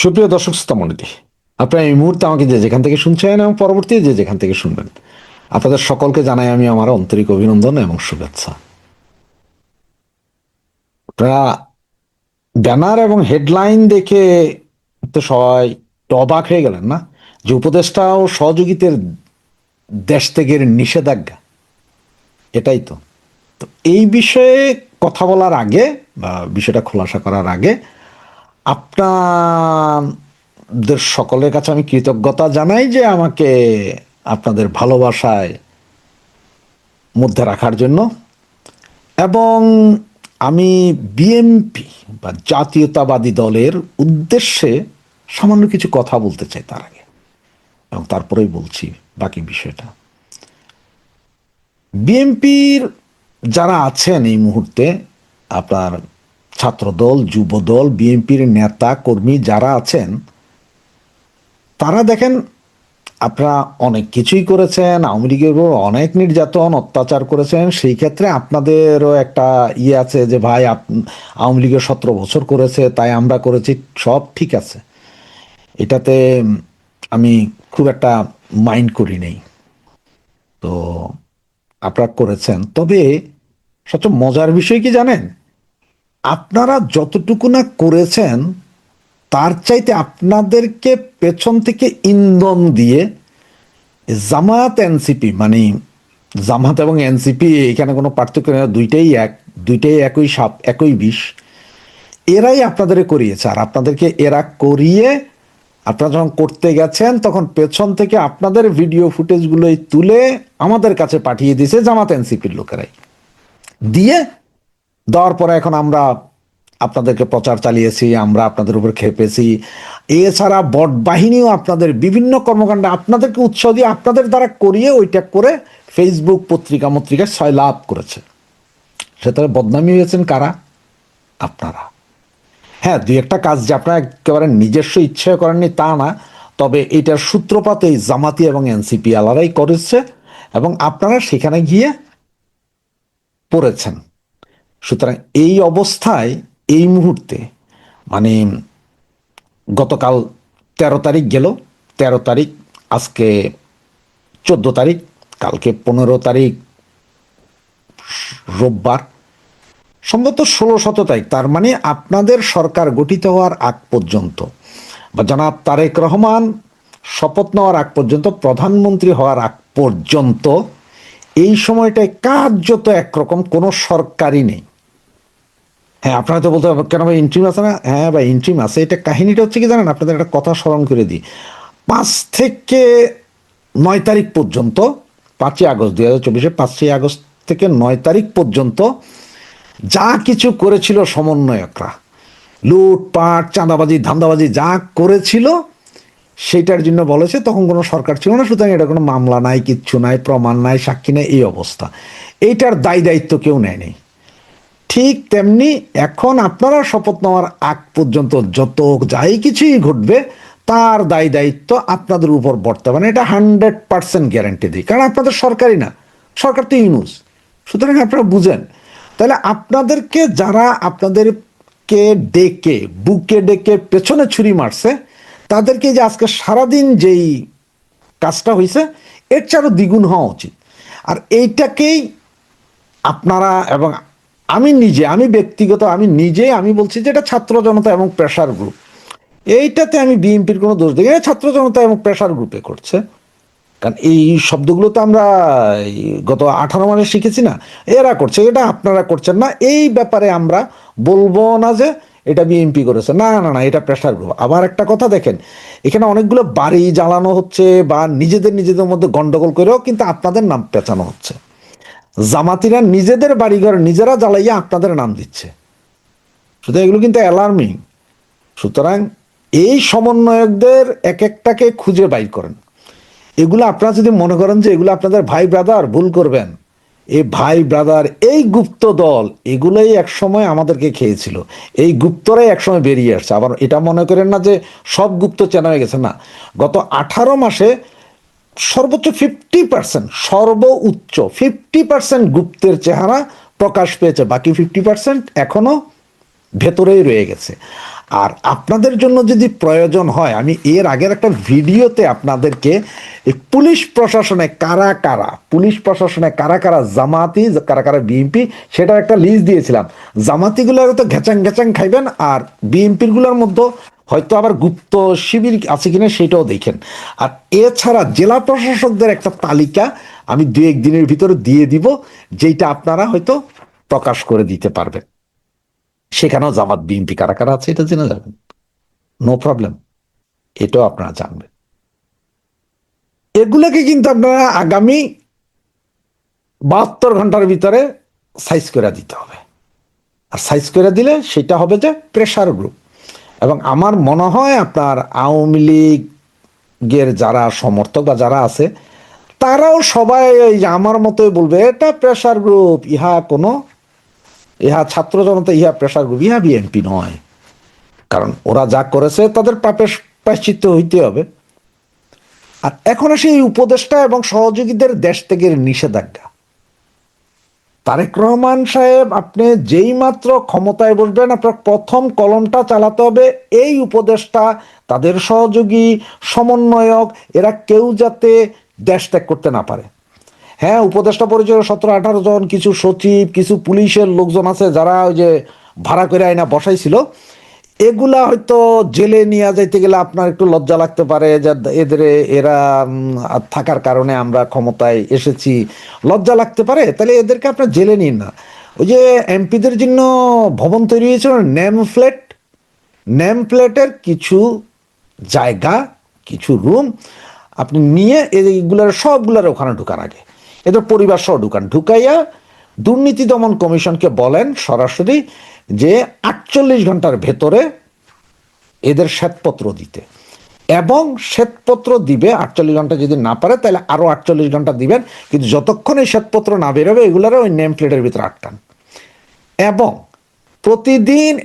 সুপ্রিয় দর্শক শ্রোতামণ্ডলী আপনারা এই মুহূর্তে আমাকে যে যেখান থেকে শুনছেন এবং পরবর্তী যে যেখান থেকে শুনবেন, আপনাদের সকলকে জানাই আমি আমার আন্তরিক অভিনন্দন এবং শুভেচ্ছা। ব্যানার এবং হেডলাইন দেখে তো সবাই একটু অবাক হয়ে গেলেন না? যে উপদেষ্টা ও সহযোগিতার দেশ থেকে নিষেধাজ্ঞা, এটাই তো। তো এই বিষয়ে কথা বলার আগে বা বিষয়টা খোলাসা করার আগে আপনাদের সকলের কাছে আমি কৃতজ্ঞতা জানাই যে আমাকে আপনাদের ভালোবাসায় মধ্যে রাখার জন্য। এবং আমি বিএমপি বা জাতীয়তাবাদী দলের উদ্দেশ্যে সামান্য কিছু কথা বলতে চাই তার আগে। এবং তারপরেই বলছি বাকি বিষয়টা। বিএনপির যারা আছেন এই মুহূর্তে, আপনার ছাত্রদল, যুবদল, বিএনপির নেতা, কর্মী যারা আছেন, তারা দেখেন, আপনারা অনেক কিছুই করেছেন, আওয়ামী লীগেরও অনেক নির্যাতন, অত্যাচার করেছেন। সেই ক্ষেত্রে আপনাদেরও একটা ইয়ে আছে যে, ভাই আওয়ামী লীগের সতেরো বছর করেছে, তাই আমরা করেছি, সব ঠিক আছে। এটাতে আমি খুব একটা মাইন্ড করি নেই। তো, আপনারা করেছেন। তবে, সবচেয়ে মজার বিষয় কি জানেন? আপনারা যতটুকু না করেছেন, তার চাইতে আপনাদেরকে পেছন থেকে ইন্ধন দিয়ে জামাত এনসিপি মানে জামাত এবং এনসিপি, এখানে কোনো পার্থক্য নেই, দুইটাই এক, দুইটাই একই সাপ, একই বিষ। এরাই আপনাদের করিয়েছে, আর আপনাদেরকে এরা করিয়ে আপনারা যখন করতে গেছেন, তখন পেছন থেকে আপনাদের ভিডিও ফুটেজগুলোই তুলে আমাদের কাছে পাঠিয়ে দিয়েছে জামাত এনসিপির লোকেরাই। দিয়ে দেওয়ার পরে এখন আমরা আপনাদেরকে প্রচার চালিয়েছি, আমরা আপনাদের উপর খেপেছি। এছাড়া বট বাহিনীও আপনাদের বিভিন্ন কর্মকাণ্ডে আপনাদেরকে উৎসাহ দিয়ে আপনাদের দ্বারা করিয়ে ওইটা করে ফেসবুক পত্রিকা মত্রিকায় ছয় লাভ করেছে। সেটারে বদনামি হয়েছেন কারা? আপনারা। হ্যাঁ দুই একটা কাজ যে আপনারা একেবারে নিজস্ব ইচ্ছে করেননি তা না, তবে এটার সূত্রপাত এই জামাতি এবং এনসিপি আলাদাই করেছে এবং আপনারা সেখানে গিয়ে পড়েছেন। সুতরাং এই অবস্থায়, এই মুহূর্তে মানে গতকাল তেরো তারিখ গেল, তেরো তারিখ, আজকে চোদ্দ তারিখ, কালকে পনেরো তারিখ, রোববার, সম্ভবত ষোলো শত তারিখ, তার মানে আপনাদের সরকার গঠিত হওয়ার আগ পর্যন্ত, বা জনাব তারেক রহমান শপথ নেওয়ার আগ পর্যন্ত, প্রধানমন্ত্রী হওয়ার আগ পর্যন্ত, এই সময়টায় কার্যত একরকম কোনো সরকারই নেই। হ্যাঁ আপনারা তো বলতে কেন ভাই, ইন্ট্রিম আছে না? হ্যাঁ ভাই, ইন্ট্রিম আছে। এটা কাহিনীটা হচ্ছে কি জানেন? আপনাদের একটা কথা স্মরণ করে দিই। পাঁচ থেকে নয় তারিখ পর্যন্ত, পাঁচই আগস্ট, দুই হাজার চব্বিশে পাঁচই আগস্ট থেকে নয় তারিখ পর্যন্ত যা কিছু করেছিল সমন্বয়করা লুটপাট চাঁদাবাজি, ধান্দাবাজি যা করেছিল সেটার জন্য বলেছে, তখন কোনো সরকার ছিল না, সুতরাং এটা কোনো মামলা নাই, কিচ্ছু নাই, প্রমাণ নাই, সাক্ষী নাই, এই অবস্থা। এইটার দায় দায়িত্ব কেউ নেয়নি। ঠিক তেমনি এখন আপনারা শপথ নেওয়ার আগ পর্যন্ত যত যাই কিছুই ঘটবে, তার দায় দায়িত্ব আপনাদের উপর বর্তমানে এটা হান্ড্রেড পার্সেন্ট গ্যারান্টি দিই। কারণ আপনাদের সরকারই না। সরকার তো ইউনুস। সুতরাং আপনারা বুঝেন। তাহলে আপনাদেরকে যারা আপনাদেরকে ডেকে, বুকে ডেকে পেছনে ছুরি মারছে, তাদেরকে যে আজকে সারাদিন যেই কাজটা হয়েছে এর আরও দ্বিগুণ হওয়া উচিত। আর এইটাকেই আপনারা এবং আমি নিজে, আমি ব্যক্তিগত, আমি নিজে আমি বলছি যে এটা ছাত্র জনতা এবং প্রেশার গ্রুপ এইটাতে আমি বিএনপির কোনো দোষ দেখি ছাত্র জনতা এবং প্রেশার গ্রুপে করছে। কারণ এই শব্দগুলো তো আমরা গত আঠারো মাসে শিখেছি না। এরা করছে, এটা আপনারা করছেন না। এই ব্যাপারে আমরা বলব না যে এটা বিএনপি করেছে। না না না, এটা প্রেশার গ্রুপ আবার একটা কথা দেখেন, এখানে অনেকগুলো বাড়ি জ্বালানো হচ্ছে বা নিজেদের নিজেদের মধ্যে গন্ডগোল করেও কিন্তু আপনাদের নাম পেঁচানো হচ্ছে। জামাতিরা নিজেদের বাড়িঘর নিজেরা জ্বালাইয়া আপনাদের নাম দিচ্ছে। সুতরাং এগুলো কিন্তু অ্যালার্মিং সুতরাং এই সমন্বয়কদের এক একটাকে খুঁজে বাইর করেন। এগুলো আপনারা যদি মনে করেন যে এগুলো আপনাদের ভাই ব্রাদার ভুল করবেন। এই ভাই ব্রাদার এই গুপ্ত দল, এগুলোই একসময় আমাদেরকে খেয়েছিল। এই গুপ্তরাই একসময় বেরিয়ে আসছে। আবার এটা মনে করেন না যে সব গুপ্ত চেনা হয়ে গেছে, না। গত আঠারো মাসে সর্বোচ্চ ফিফটি পার্সেন্ট সর্বোচ্চ ফিফটি পার্সেন্ট গুপ্তের চেহারা প্রকাশ পেয়েছে। বাকি ফিফটি পার্সেন্ট এখনও ভেতরেই রয়ে গেছে। আর আপনাদের জন্য যদি প্রয়োজন হয়, আমি এর আগের একটা ভিডিওতে আপনাদেরকে পুলিশ প্রশাসনে কারা কারা, পুলিশ প্রশাসনে কারা কারা জামাতি, কারা কারা বিএনপি সেটার একটা লিস্ট দিয়েছিলাম। জামাতিগুলোর তো ঘেচাং ঘেচাং খাইবেন, আর বিএনপিরগুলোর মধ্যে হয়তো আবার গুপ্ত শিবির আছে কিনা সেটাও দেখেন। আর এছাড়া জেলা প্রশাসকদের একটা তালিকা আমি দু একদিনের ভিতরে দিয়ে দিব যেটা আপনারা হয়তো প্রকাশ করে দিতে পারবেন। সেখানেও জামাত, বিএনপি কারা কারা আছে এটা জেনে যাবেন। নো প্রবলেম এটাও আপনারা জানবেন। এগুলোকে কিন্তু আপনারা আগামী বাহাত্তর ঘণ্টার ভিতরে সাইজ করে দিতে হবে। আর সাইজ করে দিলে সেটা হবে যে প্রেশার গ্রুপ এবং আমার মনে হয় আপনার আওয়ামী লীগের যারা সমর্থক বা যারা আছে, তারাও সবাই ওই আমার মতোই বলবে, এটা প্রেশার গ্রুপ ইহা কোনো, ইহা ছাত্র জনতা, ইহা প্রেশার গ্রুপ ইহা বিএনপি নয়। কারণ ওরা যা করেছে, তাদের পাপের প্রায়শ্চিত্ত হইতে হবে। আর এখন আসে এই উপদেষ্টা এবং সহযোগীদের দেশ থেকে নিষেধাজ্ঞা। তারেক রহমান সাহেব, আপনি যেই মাত্র ক্ষমতায় বসবেন, আপনার প্রথম কলমটা চালাতে হবে এই উপদেশটা তাদের সহযোগী, সমন্বয়ক, এরা কেউ যাতে দেশ ত্যাগ করতে না পারে। হ্যাঁ উপদেষ্টা পরিচয় সতেরো আঠারো জন কিছু সচিব, কিছু পুলিশের লোকজন আছে, যারা ওই যে ভাড়া করে আয়না বসাইছিল। এগুলা হয়তো জেলে নিয়ে যাইতে গেলে আপনার একটু লজ্জা লাগতে পারে যে এদের, এরা থাকার কারণে আমরা ক্ষমতায় এসেছি। লজ্জা লাগতে পারে, তাহলে এদেরকে আপনার জেলে নিন না। ওই যে এমপিদের জন্য ভবন তৈরি হয়েছিল নেম ফ্ল্যাট নেম প্লেটের কিছু জায়গা, কিছু রুম আপনি নিয়ে এইগুলার, সবগুলার ওখানে ঢুকান আগে। এদের পরিবার সহ ঢুকান। ঢুকাইয়া দুর্নীতি দমন কমিশনকে বলেন সরাসরি যে আটচল্লিশ ঘণ্টার ভেতরে এদের শ্বেতপত্র দিতে। এবং শ্বেতপত্র দিবে, আটচল্লিশ ঘণ্টা যদি না পারে, তাহলে আরও আটচল্লিশ ঘণ্টা দিবেন, কিন্তু যতক্ষণ এই শ্বেতপত্র না বেরোবে, এগুলার ওই নেম প্লেটের ভিতরে আটকান। এবং প্রতিদিন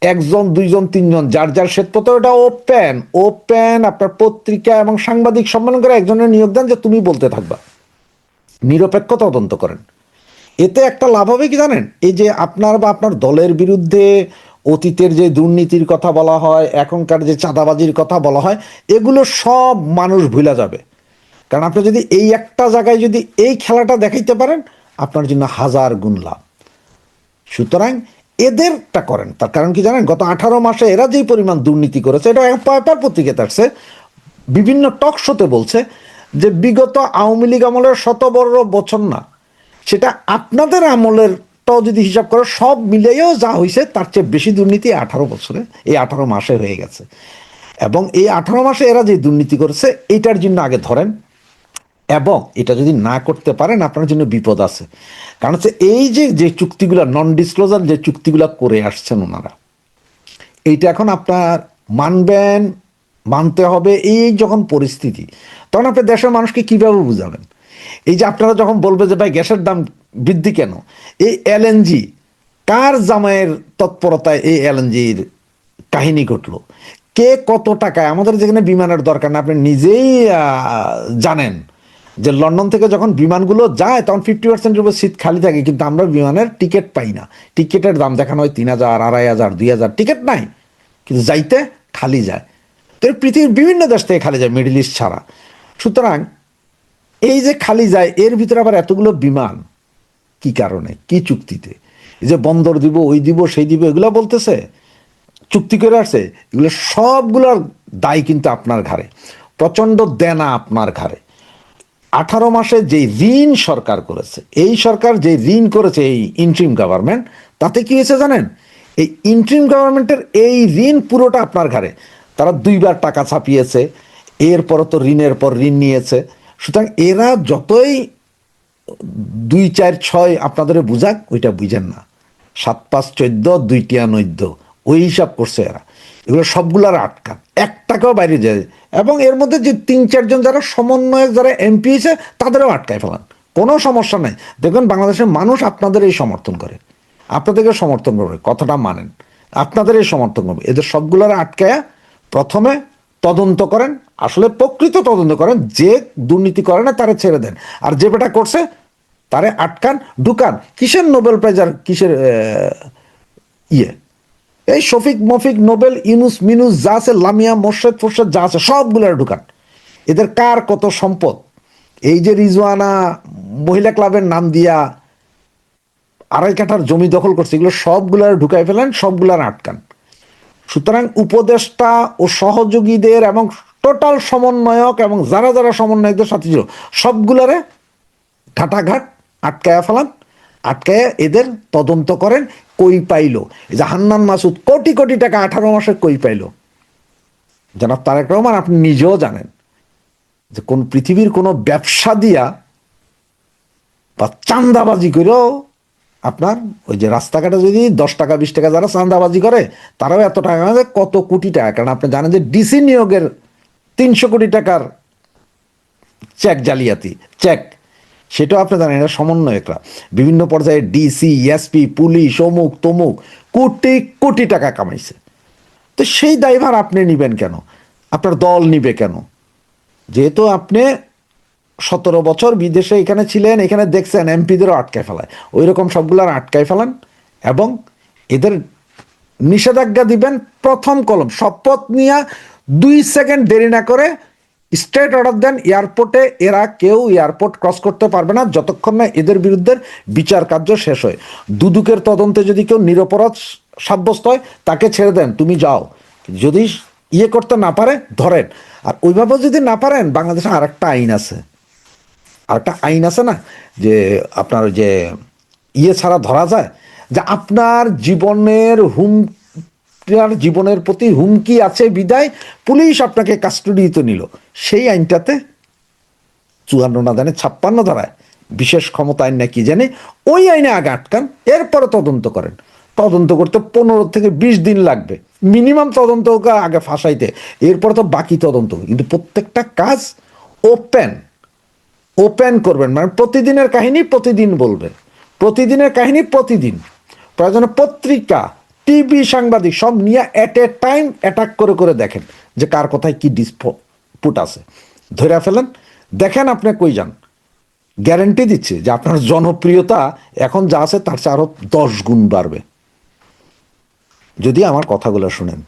একজন, দুইজন, তিনজন, যার যার শ্বেতপত্র, ওটা ওপেন ওপেন আপনার পত্রিকা এবং সাংবাদিক সম্মেলন করে একজনের নিয়োগ দেন যে তুমি বলতে থাকবা। নিরপেক্ষ তদন্ত করেন। এতে একটা লাভ হবে কি জানেন? এই যে আপনার বা আপনার দলের বিরুদ্ধে অতীতের যে দুর্নীতির কথা বলা হয়, এখনকার যে চাঁদাবাজির কথা বলা হয়, এগুলো সব মানুষ ভুলে যাবে। কারণ আপনি যদি এই একটা জায়গায় যদি এই খেলাটা দেখাইতে পারেন, আপনার জন্য হাজার গুণ লাভ। সুতরাং এদেরটা করেন। তার কারণ কি জানেন? গত আঠারো মাসে এরা যেই পরিমাণ দুর্নীতি করেছে, এটা পেপার পত্রিকাতে আসছে, বিভিন্ন টক শোতে বলছে যে বিগত আওয়ামী লীগ আমলের শত বড় বছর না। সেটা আপনাদের আমলেরটাও যদি হিসাব করে, সব মিলিয়েও যা হয়েছে তার চেয়ে বেশি দুর্নীতি আঠারো বছরে, এই আঠারো মাসে হয়ে গেছে। এবং এই আঠারো মাসে এরা যে দুর্নীতি করেছে এটার জন্য আগে ধরেন, এবং এটা যদি না করতে পারেন, আপনার জন্য বিপদ আছে। কারণ হচ্ছে এই যে যে চুক্তিগুলো নন ডিসক্লোজার যে চুক্তিগুলো করে আসছেন ওনারা, এইটা এখন আপনার মানবেন, মানতে হবে এই যখন পরিস্থিতি। তখন আপনি দেশের মানুষকে কীভাবে বুঝাবেন? এই যে আপনারা যখন বলবে যে, ভাই, গ্যাসের দাম বৃদ্ধি কেন? এই এলএনজি কার জামাইয়ের তৎপরতায় এই এলএনজির কাহিনী ঘটলো? কে কত টাকায়? আমাদের যেখানে বিমানের দরকার না, আপনি নিজেই জানেন যে, লন্ডন থেকে যখন বিমানগুলো যায়, তখন ফিফটি পার্সেন্টের উপর সিট খালি থাকে, কিন্তু আমরা বিমানের টিকিট পাই না। টিকিটের দাম দেখানো হয় তিন হাজার, আড়াই হাজার, দুই হাজার টিকিট নাই। কিন্তু যাইতে খালি যায়। তো পৃথিবীর বিভিন্ন দেশ থেকে খালি যায় মিডল ইস্ট ছাড়া। সুতরাং এই যে খালি যায়, এর ভিতরে আবার এতগুলো বিমান। কি কারণে? কি চুক্তিতে? এই যে বন্দর দিব, ওই দিব, সেই দিব, এগুলো বলতেছে? চুক্তি করে আসছে? এগুলো সবগুলোর দায় কিন্তু আপনার ঘাড়ে। প্রচণ্ড দেনা আপনার ঘাড়ে। আঠারো মাসে যে ঋণ সরকার করেছে, এই সরকার যে ঋণ করেছে এই ইন্ট্রিম গভর্নমেন্ট তাতে কি হয়েছে জানেন? এই ইন্ট্রিম গভর্নমেন্টের এই ঋণ পুরোটা আপনার ঘাড়ে। তারা দুইবার টাকা ছাপিয়েছে এরপর তো ঋণের পর ঋণ নিয়েছে। সুতরাং এরা যতই দুই, চার, ছয় আপনাদের বুঝাক, ওইটা বুঝেন না। সাত, পাঁচ, চোদ্দ, দুইটিয়া নৈদ্য, ওই হিসাব করছে এরা। এগুলো সবগুলার আটকান এক টাকাও বাইরে যায়। এবং এর মধ্যে যে তিন চারজন যারা সমন্বয়ক, যারা এমপি হয়েছে, তাদেরও আটকায় ফেলান। কোনো সমস্যা নাই। দেখবেন বাংলাদেশের মানুষ আপনাদের এই সমর্থন করে। আপনাদেরকে সমর্থন করবে, কথাটা মানেন। আপনাদের এই সমর্থন করবে। এদের সবগুলোর আটকায়া প্রথমে তদন্ত করেন, আসলে প্রকৃত তদন্ত করেন, যে দুর্নীতি করে না তারা ছেড়ে দেন। আর যে বেটা করছে, তারে আটকান, ঢুকান। কিসের নোবেল প্রাইজ আর কিসের ইয়ে? এই শফিক, মফিক, নোবেল ইনুস মিনুস, যা আছে, লামিয়া, মোর্শেদ, ফোর্শেদ, যা আছে, সবগুলো ঢুকান। এদের কার কত সম্পদ? এই যে রিজওয়ানা মহিলা ক্লাবের নাম দিয়া আড়াই কাঠার জমি দখল করছে, এগুলো সবগুলার ঢুকাই ফেলেন সবগুলার আটকান। সুতরাং উপদেষ্টা ও সহযোগীদের এবং টোটাল সমন্বয়ক এবং যারা যারা সমন্বয়কদের সাথে ছিল, সবগুলারে ঘাটাঘাট আটকায়া ফেলান, আটকায়া এদের তদন্ত করেন, কই পাইল। এই যে হান্নান মাসুদ কোটি কোটি টাকা আঠারো মাসে কই পাইল? জনাব তারেক রহমান, আপনি নিজেও জানেন যে কোন পৃথিবীর কোনো ব্যবসা দিয়া বা চান্দাবাজি করেও আপনার ওই যে রাস্তাঘাটে যদি দশ টাকা, বিশ টাকা যারা চান্দাবাজি করে, তারাও এত টাকা কত কোটি টাকা। কারণ আপনি জানেন যে ডিসি নিয়োগের তিনশো কোটি টাকার চেক জালিয়াতি, চেক। সেটাও আপনি জানেন এটা সমন্বয়করা। বিভিন্ন পর্যায়ে ডিসি, এসপি, পুলিশ, অমুক, তমুক, কোটি কোটি টাকা কামাইছে। তো সেই দায়ভার আপনি নিবেন কেন? আপনার দল নিবে কেন? যেহেতু আপনি সতেরো বছর বিদেশে এখানে ছিলেন, এখানে দেখছেন এমপিদেরও আটকায় ফেলায়। ওই রকম সবগুলার আটকায় ফেলান এবং এদের নিষেধাজ্ঞা দিবেন প্রথম কলম। শপথ নিয়ে দুই সেকেন্ড দেরি না করে স্ট্রেট অর্ডার দেন এয়ারপোর্টে। এরা কেউ এয়ারপোর্ট ক্রস করতে পারবে না, যতক্ষণ না এদের বিরুদ্ধে বিচার কার্য শেষ হয়। দুদুকের তদন্তে যদি কেউ নিরপরাধ সাব্যস্ত হয়, তাকে ছেড়ে দেন, তুমি যাও। যদি ইয়ে করতে না পারে, ধরেন। আর ওইভাবে যদি না পারেন, বাংলাদেশে আর একটা আইন আছে। আর একটা আইন আছে না, যে আপনার যে ইয়ে ছাড়া ধরা যায়, যে আপনার জীবনের হুম, আপনার জীবনের প্রতি হুমকি আছে, বিদায়, পুলিশ আপনাকে কাস্টডিতে নিল। সেই আইনটাতে চুয়ান্ন না জানে ছাপ্পান্ন ধারায়। বিশেষ ক্ষমতা আইন না কি জানে, ওই আইনে আগে আটকান, এরপরে তদন্ত করেন। তদন্ত করতে পনেরো থেকে বিশ দিন লাগবে। মিনিমাম তদন্ত আগে ফাঁসাইতে, এরপরে তো বাকি তদন্ত কিন্তু প্রত্যেকটা কাজ ওপেন ওপেন করবেন। মানে প্রতিদিনের কাহিনী প্রতিদিন বলবেন। প্রতিদিনের কাহিনী প্রতিদিন। প্রয়োজনে পত্রিকা, টিভি, সাংবাদিক সব নিয়ে অ্যাট এ টাইম অ্যাটাক করে করে দেখেন যে কার কোথায় কি ডিসপুট আছে। ধরে ফেলেন, দেখেন আপনি কই যান। গ্যারেন্টি দিচ্ছে যে আপনার জনপ্রিয়তা এখন যা আছে তার চেয়ে আরও দশ গুণ বাড়বে। যদি আমার কথাগুলো শুনেন।